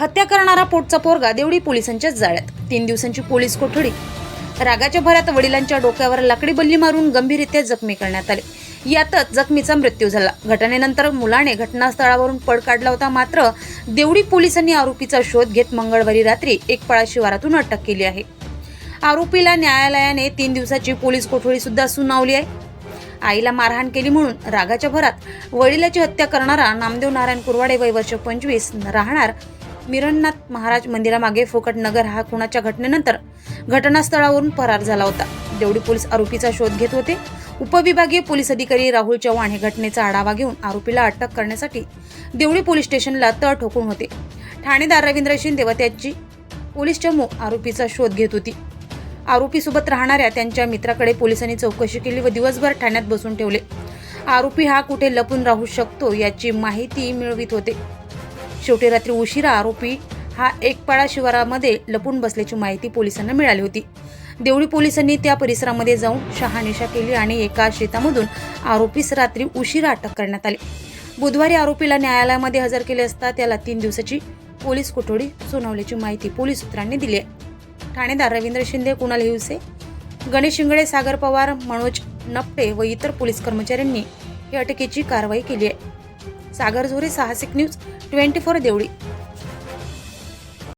हत्या करणारा पोटचा पोरगा देवडी पोलिसांच्या जाळ्यात. तीन दिवसांची पोलीस कोठडी. रागाच्या भरात वडिलांच्या डोक्यावर लाकडी बल्ली मारून गंभीररित्या जखमी करण्यात आले. यातच जखमीचा मृत्यू झाला. घटनेनंतर मुलाने घटनास्थळावरून पळ काढला होता. मात्र देवडी पोलिसांनी आरोपीचा शोध घेत मंगळवारी रात्री एक पळा शिवारातून अटक केली आहे. आरोपीला न्यायालयाने तीन दिवसाची पोलीस कोठडी सुद्धा सुनावली आहे. आईला मारहाण केली म्हणून रागाच्या भरात वडिलाची हत्या करणारा नामदेव नारायण कुरवाडे वय वर्ष पंचवीस राहणार मिरणनाथ महाराज मंदिरामागे फुकट नगर हा खुनाच्या घटनेनंतर घटनास्थळावरून फरार झाला होता. देवडी पोलीस आरोपीचा शोध घेत होते. उपविभागीय पोलीस अधिकारी राहुल चव्हाण हे घटनेचा आढावा घेऊन आरोपीला अटक करण्यासाठी देवडी पोलीस स्टेशनला तळ ठोकून होते. ठाणेदार रवींद्र शिंदे व त्याची पोलीस चमू आरोपीचा शोध घेत होती. आरोपीसोबत राहणाऱ्या त्यांच्या मित्राकडे पोलिसांनी चौकशी केली व दिवसभर ठाण्यात बसून ठेवले. आरोपी हा कुठे लपून राहू शकतो याची माहिती मिळवित होते. शेवटी रात्री उशिरा आरोपी हा एकपाडा शिवारामध्ये लपून बसल्याची माहिती पोलिसांना मिळाली होती. देवळी पोलिसांनी त्या परिसरामध्ये जाऊन शहानिशा केली आणि एका शेतामधून आरोपीस रात्री उशिरा अटक करण्यात आली. बुधवारी आरोपीला न्यायालयामध्ये हजर केले असता त्याला तीन दिवसाची पोलीस कोठडी सुनावल्याची माहिती पोलीस सूत्रांनी दिली आहे. ठाणेदार रवींद्र शिंदे कुणाल हिवसे गणेश शिंगडे सागर पवार मनोज नप्पे व इतर पोलीस कर्मचाऱ्यांनी या अटकेची कारवाई केली आहे. सागर झोरे साहसिक न्यूज ट्वेंटी फोर देवळी.